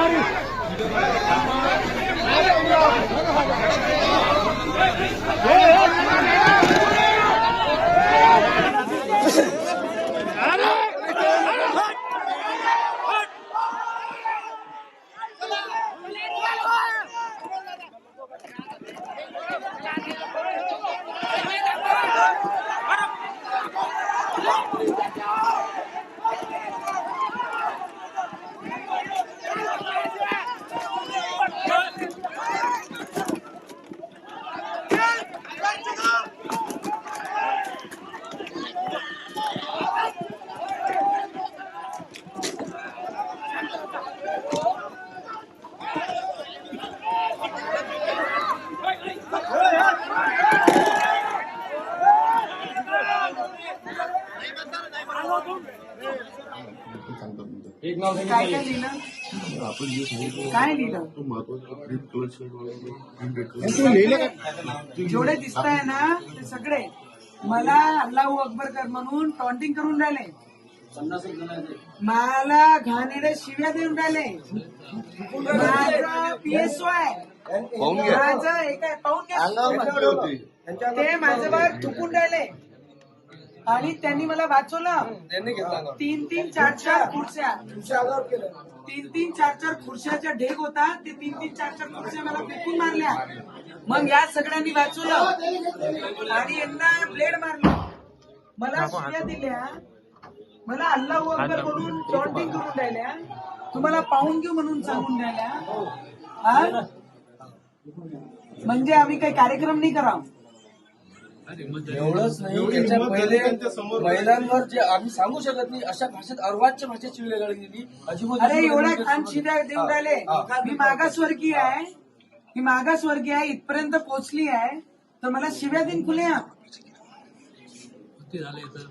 Hey, hey, hey. एक नाव काय सांगितलं काय लिहिलं? आपण जे सांगितलं काय लिहिलं? तो महत्त्वाचा ग्रीन कलर शर्ट वाला ग्रीन रेड कलर जेवढे दिसत आहे ना ते सगळे. मला अल्लाहू अकबर कर म्हणून टॉन्टिंग करून राहिले. मला घाणेडे शिव्या देऊन राहिले. माझं पीएसओ आहे माझं एक आहे पाहून ते माझ्यावर थुकून राहिले. आणि त्यांनी मला वाचवलं. तीन तीन चार चार खुर्च्या. तीन तीन चार चार खुर्च्याचा ढेक होता. ते तीन तीन चार चार खुर्च्या मला फेकून मारल्या. मग या सगळ्यांनी वाचवलं. आणि यांना ब्लेड मारलं. मला शिव्या दिल्या. मला अल्लाह अकबर म्हणून टॉन्टिंग करून राहिल्या. तुम्हाला पाहून घेऊ म्हणून सांगून राहिल्या. हा? म्हणजे आम्ही काही कार्यक्रम नाही करावं. एवढंच नाही त्याच्या पहिले महिलांवर जे आम्ही सांगू शकत नाही अशा भाषेत अर्वाच्य भाषेत शिवलेली गेली. अजिबात अरे एवढ्या खान शिव्या देऊन राहिले. मी मागासवर्गीय आहे. मी मागासवर्गीय आहे इथपर्यंत पोहोचली आहे. तर मला शिव्या दिन खुल्या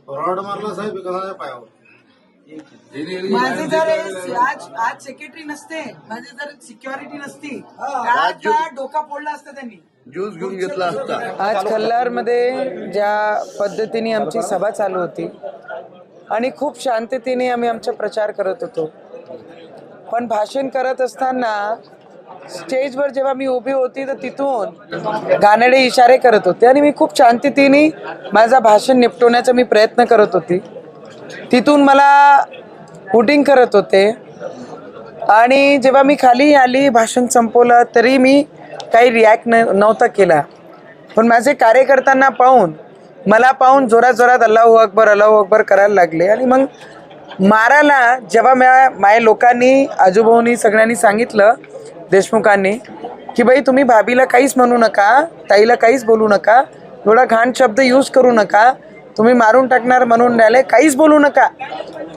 रॉड मारला साहेब एखाद्या पायावर. माझे जर हे- आज आज सेक्रेटरी नसते माझे जर सिक्युरिटी नसती आज डोका फोडला असता त्यांनी. ज्यूस घेऊन घेतला असता. आज कल्लारमध्ये ज्या पद्धतीने आमची सभा चालू होती आणि खूप शांततेने आम्ही आमचा प्रचार करत होतो. पण भाषण करत असताना स्टेजवर जेव्हा मी उभी होती तर तिथून गाणडे इशारे करत होते आणि मी खूप शांततेने माझा भाषण निपटवण्याचा मी प्रयत्न करत होती. तिथून मला हुटिंग करत होते आणि जेव्हा मी खाली आली भाषण संपवलं तरी मी काही रिॲक्ट न नव्हता केला. पण माझे कार्यकर्त्यांना पाहून मला पाहून जोरात जोरात अल्लाहू अकबर अल्लाहू अकबर करायला लागले. आणि मग मारायला जेव्हा म्या माझ्या लोकांनी आजूभाऊनी सगळ्यांनी सांगितलं देशमुखांनी की बाई तुम्ही भाभीला काहीच म्हणू नका ताईला काहीच बोलू नका एवढा घाण शब्द यूज करू नका तुम्ही मारून टाकणार म्हणून राहिले काहीच बोलू नका.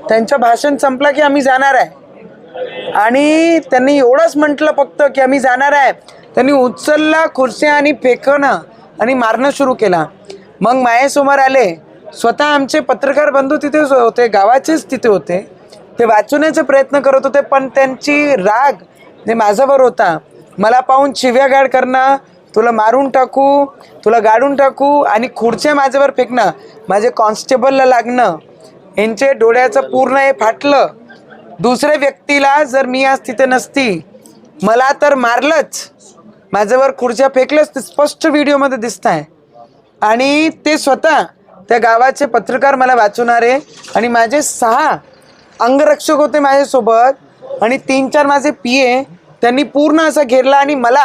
त्यांचं भाषण संपलं की आम्ही जाणार आहे. आणि त्यांनी एवढंच म्हटलं फक्त की आम्ही जाणार आहे. त्यांनी उचलला खुर्च्या आणि फेकणं आणि मारणं सुरू केला. मग मायासमोर आले. स्वतः आमचे पत्रकार बंधू तिथे होते गावाचेच तिथे होते. ते वाचवण्याचा प्रयत्न करत होते पण त्यांची राग जे माझ्यावर होता. मला पाहून शिव्यागाड करणं तुला मारून टाकू तुला गाडून टाकू आणि खुर्च्या माझ्यावर फेकणं माझे कॉन्स्टेबलला लागणं यांचे डोळ्याचं पूर्ण हे फाटलं. दुसऱ्या व्यक्तीला जर मी आज तिथे नसती मला तर मारलंच. माझ्यावर खुर्च्या फेकल्यास ते स्पष्ट व्हिडिओमध्ये दिसत आहे. आणि ते स्वतः त्या गावाचे पत्रकार मला वाचवणारे आणि माझे सहा अंगरक्षक होते माझ्यासोबत आणि तीन चार माझे पी ए त्यांनी पूर्ण असा घेरला आणि मला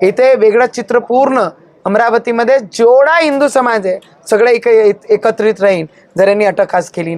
इथे वेगळं चित्र पूर्ण अमरावतीमध्ये जेवढा हिंदू समाज आहे सगळं एक एकत्रित राहील जर यांनी अटक आज केली नाही.